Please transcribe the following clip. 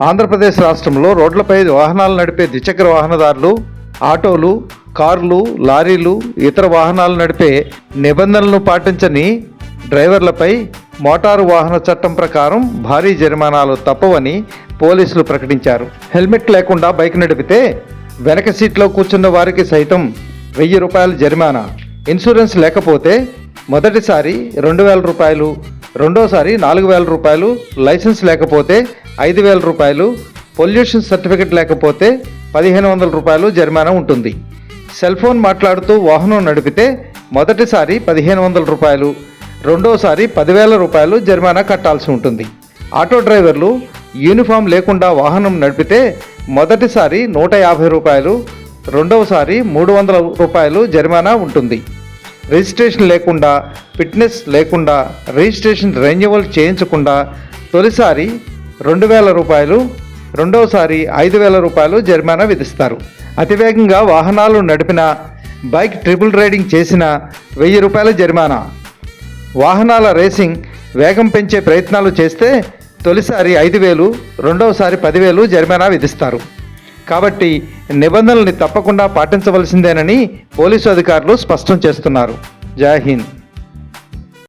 ఆంధ్రప్రదేశ్ రాష్ట్రంలో రోడ్లపై వాహనాలు నడిపే ద్విచక్ర వాహనదారులు ఆటోలు కార్లు లారీలు ఇతర వాహనాలు నడిపే నిబంధనలను పాటించని డ్రైవర్లపై మోటారు వాహన చట్టం ప్రకారం భారీ జరిమానాలు తప్పవని పోలీసులు ప్రకటించారు. హెల్మెట్ లేకుండా బైక్ నడిపితే వెనక సీట్లో కూర్చున్న వారికి సైతం వెయ్యి రూపాయల జరిమానా. ఇన్సూరెన్స్ లేకపోతే మొదటిసారి రెండు వేల రూపాయలు రెండోసారి నాలుగు వేల రూపాయలు లైసెన్స్ లేకపోతే ఐదు వేల రూపాయలు. పొల్యూషన్ సర్టిఫికెట్ లేకపోతే పదిహేను వందల రూపాయలు జరిమానా ఉంటుంది. సెల్ ఫోన్ మాట్లాడుతూ వాహనం నడిపితే మొదటిసారి పదిహేను వందల రూపాయలు రెండోసారి పదివేల రూపాయలు జరిమానా కట్టాల్సి ఉంటుంది. ఆటో డ్రైవర్లు యూనిఫామ్ లేకుండా వాహనం నడిపితే మొదటిసారి నూట యాభై రూపాయలు రెండవసారి మూడు వందల రూపాయలు జరిమానా ఉంటుంది. రిజిస్ట్రేషన్ లేకుండా ఫిట్నెస్ లేకుండా రిజిస్ట్రేషన్ రెన్యువల్ చేయించకుండా తొలిసారి రెండు వేల రూపాయలు రెండవసారి ఐదు వేల రూపాయలు జరిమానా విధిస్తారు. అతివేగంగా వాహనాలు నడిపిన బైక్ ట్రిపుల్ రైడింగ్ చేసిన వెయ్యి రూపాయల జరిమానా. వాహనాల రేసింగ్ వేగం పెంచే ప్రయత్నాలు చేస్తే తొలిసారి ఐదు వేలు రెండవసారి పదివేలు జరిమానా విధిస్తారు. కాబట్టి నిబంధనల్ని తప్పకుండా పాటించవలసిందేనని పోలీసు అధికారులు స్పష్టం చేస్తున్నారు. జై హింద్.